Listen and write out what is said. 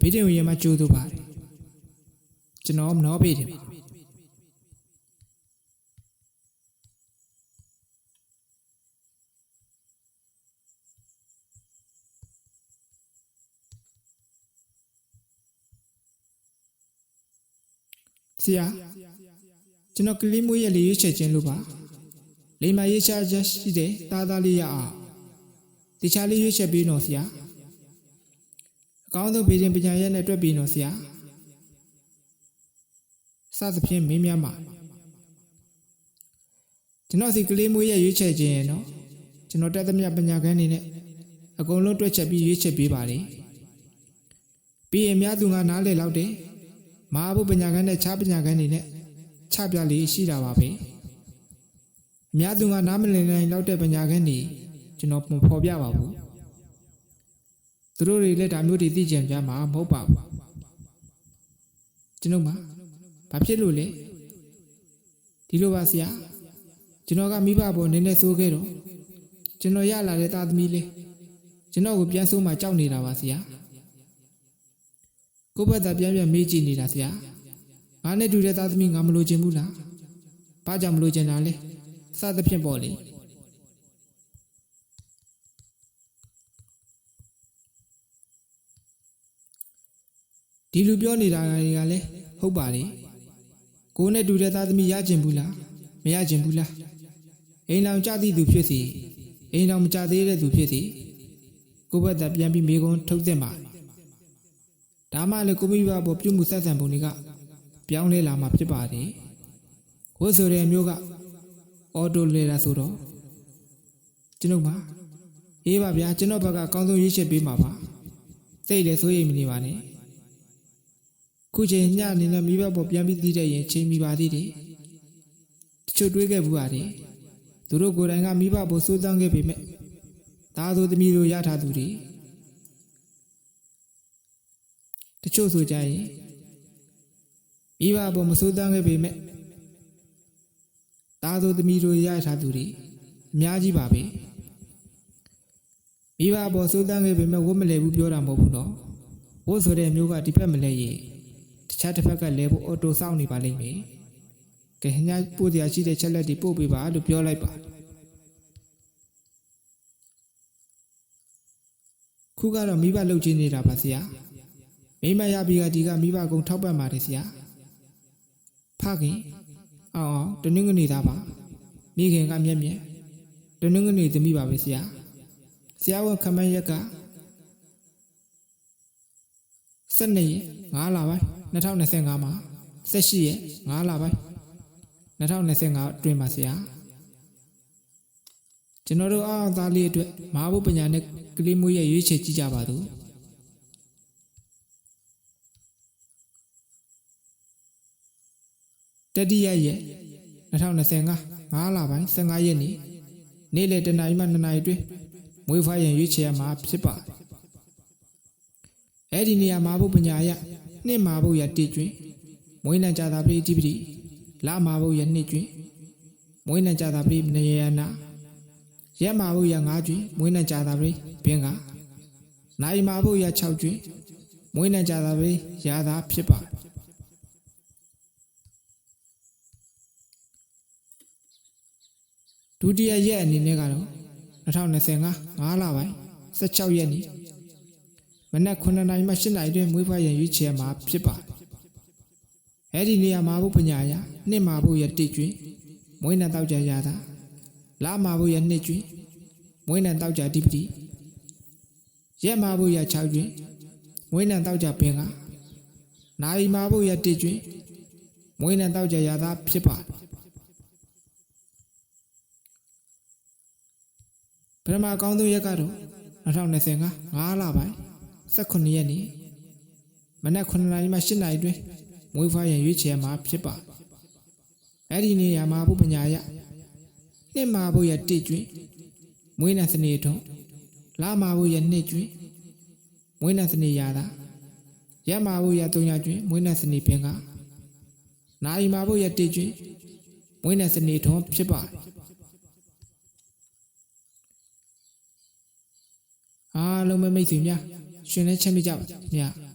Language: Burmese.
ဘေးတင်ရမှာကြိုးသူပါတယ်ကျွန်တော်မနှောပေးတယ်ပါဆရာကျွန်တော်ကလေးမွေးရဲ့လေးရွေးချယ်ခြင်းလို့ပါလိမ္မာရေးချချက်ရှိတဲ့သားသားလေးရအောင်တခြားလေးရွေးချယ်ပေးတော့ဆရာ အကောင်းဆုံးဘေးရင်ပညာရဲ့နဲ့တွက်ပြီးတော့ဆရာစသဖြင့်မင်းများမှာကျွန်တော်စီကလေးမွေးရဲ့ရွေးချယ်ခြင်းရဲ့နော်ကျွန်တော်တက်သမျှပညာခန်းနေနဲ့အကုန်လုံးတွက်ချက်ပြီးရွေးချယ်ပေးပါလေပြီးရင်များသူကနားလေလောက်တယ်မဟာဘုပညာကန်းနဲ့ခြားပညာကန်းတွေနဲ့ခြားပြလေးရှိတာပါပဲအများသူကနားမလည်နိုင်လောက်တဲ့ပညာကန်းတွေကျွန်တော်မဖော်ပြပါဘူး သူတို့တွေလည်းဒါမျိုးတွေသိကြံကြမှာမဟုတ်ပါဘူးကျွန်တော်မှဘာဖြစ်လို့လဲဒီလိုပါဆရာကျွန်တော်ကမိဘပေါ်နည်းနည်းစိုးခဲ့တော့ကျွန်တော်ရလာတဲ့သားသမီးလေးကျွန်တော်ကိုပြန်ဆိုးမှကြောက်နေတာပါဆရာကိုယ့်ဘက်သာပြန်ပြန်မေးကြည့်နေတာဆရာငါနဲ့တူတဲ့သားသမီးငါမလို့ခြင်းဘူးလားဘာကြောင့်မလို့ခြင်းတာလဲစသဖြင့်ပေါ့လေ ဒီလူပြောနေတာတွေကလည်းဟုတ်ပါလေကိုယ်နဲ့တူတဲ့သားသမီးရခြင်းဘူးလားမရခြင်းဘူးလားအိမ်တော်ကြသည့်သူဖြစ်စီအိမ်တော်မကြသေးတဲ့သူဖြစ်စီကိုယ့်ဘက်သာပြန်ပြီးမိကုံးထုတ်တဲ့မှာဒါမှလည်းကိုမိဘပေါ်ပြုမှုဆက်ဆံပုံတွေကပြောင်းလဲလာမှာဖြစ်ပါတယ်။ဝတ်ဆိုတဲ့မျိုးကအော်တိုလေတာဆိုတော့ကျွန်ုပ်ပါအေးပါဗျာကျွန်တော်ဘက်ကအကောင်းဆုံးရွေးချယ်ပေးမှာပါ။စိတ်လည်းစိုးရိမ်မနေပါနဲ့။ ခုချိန်ညနေနဲ့မိဘပေါ်ပြန်ပြီးသိတဲ့ရင်ချိန်မိပါသေးတယ်။တချို့တွေးခဲ့ဘူးပါတယ်။သူတို့ကိုယ်တိုင်ကမိဘပေါ်စိုးတန်းခဲ့ပေမဲ့သားသူသမီးတို့ရထားသူတွေတချို့ဆိုကြရင်မိဘဘောမစိုးတန်းခဲ့ပေမဲ့တာသူသမီးတို့ရထားသူတွေအများကြီးပါပဲမိဘဘောစိုးတန်းခဲ့ပေမဲ့ဝတ်မလဲဘူးပြောတာမဟုတ်ဘူးနော်ဝတ်ဆိုတဲ့မျိုးကဒီဘက်မလဲရေတ ခြားတစ်ဖက်ကလဲဖို့အော်တိုစောင့်နေပါလိမ့်မယ်ကဲညပို့တရားရှိတဲ့ချက်လက်တွေပို့ပေးပါလို့ပြောလိုက်ပါခုကတော့မိဘလှုပ်ချင်းနေတာပါဆရာမိမရပြီကဒီကမိဘကုံထောက်ပံ့ပါတယ်ဆရာဖခင်အောင်အောင်တနင်္ဂနွေသားပါမိခင်ကမျက်မျက်တနင်္ဂနွေသမီးပါပဲဆရာဆရာဝန်ခမန်းရက်က 12ရက်5လပိုင်း2025မှာ18ရက်5လပိုင်း2025အတွင်းပါဆရာကျွန်တော်တို့အားအောင်သားလေးအတွက်မဟာဘုပညာနဲ့ကလေးမွေးရဲ့ရွေးချယ်ကြည့်ကြပါသူတတိယရက်2025 5လပိုင်း15ရက်နေ့နေ့လယ်တနာရီမှ2နာရီတွင်မွေးဖွားရန်ရွေးချယ်ရမှာဖြစ်ပါ အဲ့ဒီနေရာမှာဘုပညာရနှစ်မှာဘုရတိကျွင်မွေးနံကြတာပိတိပတိလာမှာဘုရနှစ်ကျွင်မွေးနံကြတာပိနေရနာရက်မှာဘုရ5ကျွင်မွေးနံကြတာပိဘင်္ဂနိုင်မှာဘုရ6ကျွင်မွေးနံကြတာပိရာသာဖြစ်ပါဒုတိယရက်အနေနဲ့ကတော့2025 5လပိုင်း16ရက်နေ့ မနက်9နာရီမှ10နာရီတွင်မွေးဖွားရန်ရွေးချယ်မှာဖြစ်ပါတယ်။အဲဒီနေရာမှာဘုပညာရနှစ်မှာဘုရတိကျွင်မွေးနံတောက်ကြရတာလာမှာဘုရနှစ်ကျွင်မွေးနံတောက်ကြတိပတိရက်မှာဘုရ6ကျွင်မွေးနံတောက်ကြပင်ကနာရီမှာဘုရတိကျွင်မွေးနံတောက်ကြရတာဖြစ်ပါတယ်ပထမအကောင်းဆုံးရက်ကတော့2025 5လပိုင်း 18ရက်နေ့မနက်9နာရီမှ10နာရီတွင်မွေးဖွားရန်ရွေးချယ်မှာဖြစ်ပါအဲ့ဒီနေရာမှာဘုပညာရနှစ်မှာဘုရတိကျွင်မွေးနံစနေထုံးလာမှာဘုရနှစ်ကျွင်မွေးနံစနေရတာရက်မှာဘုရ3ညကျွင်မွေးနံစနေပင်ကနာရီမှာဘုရတိကျွင်မွေးနံစနေထုံးဖြစ်ပါတယ်အားလုံးပဲမိတ်ဆွေများ ရှင်လည်းချက်မိကြပါဗျာ